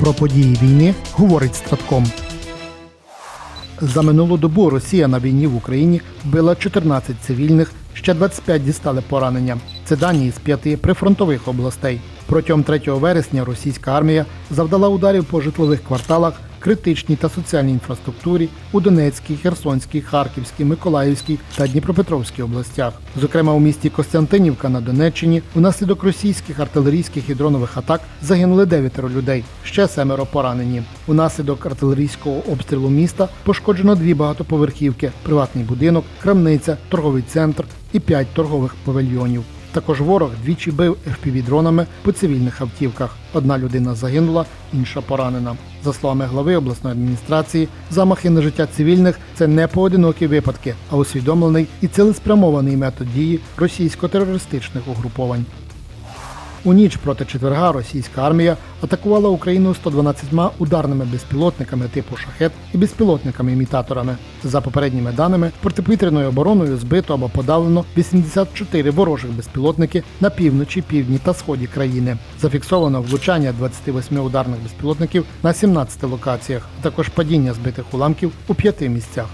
Про події війни говорить Стратком. За минулу добу Росія на війні в Україні вбила 14 цивільних, ще 25 дістали поранення. Це дані із п'яти прифронтових областей. Протягом 3 вересня російська армія завдала ударів по житлових кварталах, критичній та соціальній інфраструктурі у Донецькій, Херсонській, Харківській, Миколаївській та Дніпропетровській областях. Зокрема, у місті Костянтинівка на Донеччині внаслідок російських артилерійських і дронових атак загинули дев'ятеро людей, ще семеро поранені. Унаслідок артилерійського обстрілу міста пошкоджено дві багатоповерхівки, приватний будинок, крамниця, торговий центр і п'ять торгових павільйонів. Також ворог двічі бив FPV-дронами по цивільних автівках. Одна людина загинула, інша поранена. За словами глави обласної адміністрації, замахи на життя цивільних це не поодинокі випадки, а усвідомлений і цілеспрямований метод дії російсько-терористичних угруповань. У ніч проти четверга російська армія атакувала Україну 112 ударними безпілотниками типу шахет і безпілотниками-імітаторами. За попередніми даними, протиповітряною обороною збито або подавлено 84 ворожих безпілотники на півночі, півдні та сході країни. Зафіксовано влучання 28 ударних безпілотників на 17 локаціях, а також падіння збитих уламків у п'яти місцях.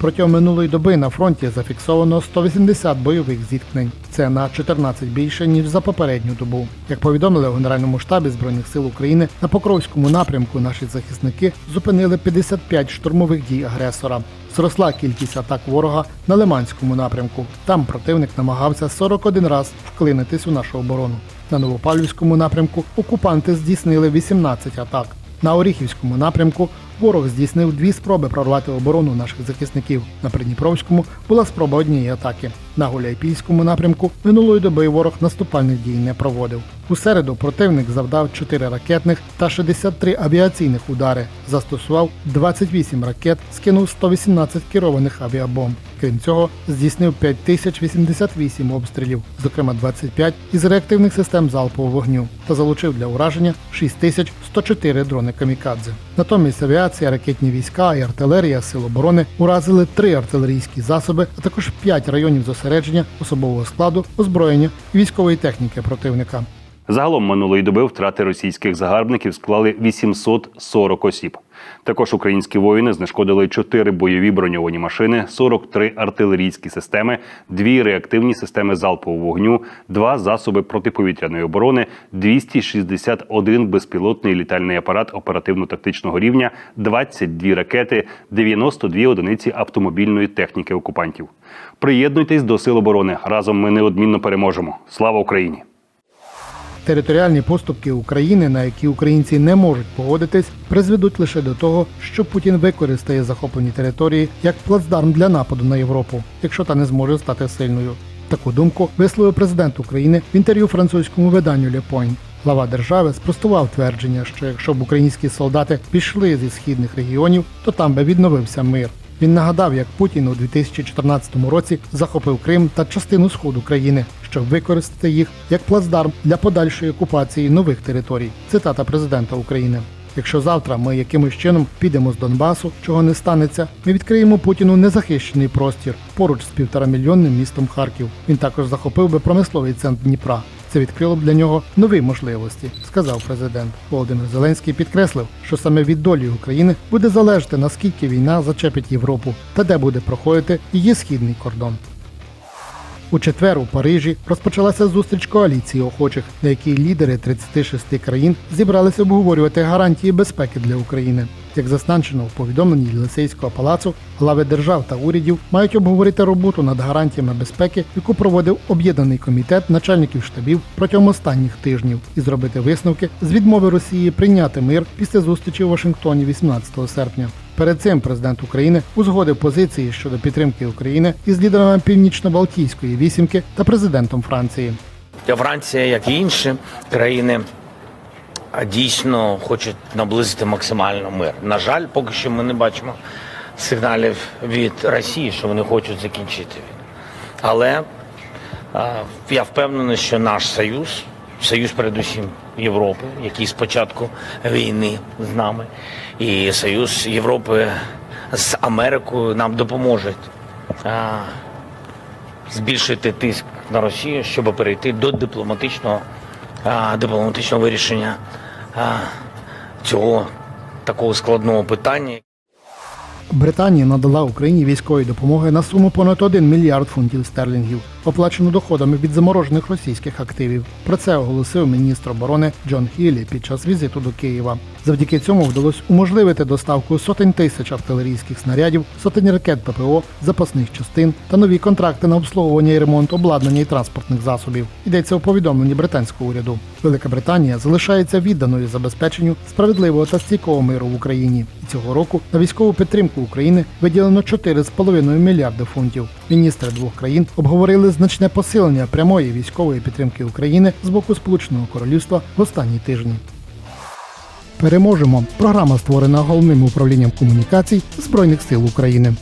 Протягом минулої доби на фронті зафіксовано 180 бойових зіткнень. Це на 14 більше ніж за попередню добу. Як повідомили у Генеральному штабі збройних сил України, на Покровському напрямку наші захисники зупинили 55 штурмових дій агресора. Зросла кількість атак ворога на Лиманському напрямку. Там противник намагався 41 раз вклинитись у нашу оборону. На Новопавлівському напрямку окупанти здійснили 18 атак. На Оріхівському напрямку ворог здійснив дві спроби прорвати оборону наших захисників. На Придніпровському була спроба однієї атаки. На Гуляйпільському напрямку минулої доби ворог наступальних дій не проводив. У середу противник завдав 4 ракетних та 63 авіаційних удари, застосував 28 ракет, скинув 118 керованих авіабомб. Крім цього, здійснив 5088 обстрілів, зокрема 25 із реактивних систем залпового вогню, та залучив для ураження 6104 дрони камікадзе. Натомість авіація, ракетні війська і артилерія Сил оборони уразили три артилерійські засоби, а також п'ять районів зосередження особового складу, озброєння і військової техніки противника. Загалом минулої доби втрати російських загарбників склали 840 осіб. Також українські воїни знешкодили 4 бойові броньовані машини, 43 артилерійські системи, 2 реактивні системи залпового вогню, 2 засоби протиповітряної оборони, 261 безпілотний літальний апарат оперативно-тактичного рівня, 22 ракети, 92 одиниці автомобільної техніки окупантів. Приєднуйтесь до сил оборони. Разом ми неодмінно переможемо. Слава Україні! Територіальні поступки України, на які українці не можуть погодитись, призведуть лише до того, що Путін використає захоплені території як плацдарм для нападу на Європу, якщо та не зможе стати сильною. Таку думку висловив президент України в інтерв'ю французькому виданню Point. Глава держави спростував твердження, що якщо б українські солдати пішли зі східних регіонів, то там би відновився мир. Він нагадав, як Путін у 2014 році захопив Крим та частину сходу країни, щоб використати їх як плацдарм для подальшої окупації нових територій. Цитата президента України. Якщо завтра ми якимось чином підемо з Донбасу, чого не станеться, ми відкриємо Путіну незахищений простір поруч з півторамільйонним містом Харків. Він також захопив би промисловий центр Дніпра. Це відкрило б для нього нові можливості, сказав президент. Володимир Зеленський підкреслив, що саме від долі України буде залежати наскільки війна зачепить Європу та де буде проходити її східний кордон. У четвер у Парижі розпочалася зустріч коаліції охочих, на якій лідери 36 країн зібралися обговорювати гарантії безпеки для України. Як зазначено у повідомленні Єлисейського палацу, глави держав та урядів мають обговорити роботу над гарантіями безпеки, яку проводив об'єднаний комітет начальників штабів протягом останніх тижнів, і зробити висновки з відмови Росії прийняти мир після зустрічі у Вашингтоні 18 серпня. Перед цим президент України узгодив позиції щодо підтримки України із лідерами Північно-Балтійської вісімки та президентом Франції. Франція, як і інші країни, дійсно хочуть наблизити максимально мир. На жаль, поки що ми не бачимо сигналів від Росії, що вони хочуть закінчити війну. Але я впевнений, що наш союз, союз передусім Європи, який з початку війни з нами, і союз Європи з Америкою нам допоможуть. а, збільшити тиск на Росію, щоб перейти до дипломатичного, а, дипломатичного вирішення а, цього такого складного питання. Британія надала Україні військової допомоги на суму понад 1 мільярд фунтів стерлінгів, оплачену доходами від заморожених російських активів. Про це оголосив міністр оборони Джон Хіллі під час візиту до Києва. Завдяки цьому вдалося уможливити доставку сотень тисяч артилерійських снарядів, сотень ракет ППО, запасних частин та нові контракти на обслуговування і ремонт обладнання і транспортних засобів. Йдеться у повідомленні британського уряду. Велика Британія залишається відданою забезпеченню справедливого та стійкого миру в Україні. І цього року на військову підтримку України виділено 4,5 мільярди фунтів. Міністри двох країн обговорили значне посилення прямої військової підтримки України з боку Сполученого Королівства в останні тижні. Переможемо. Програма створена головним управлінням комунікацій Збройних сил України.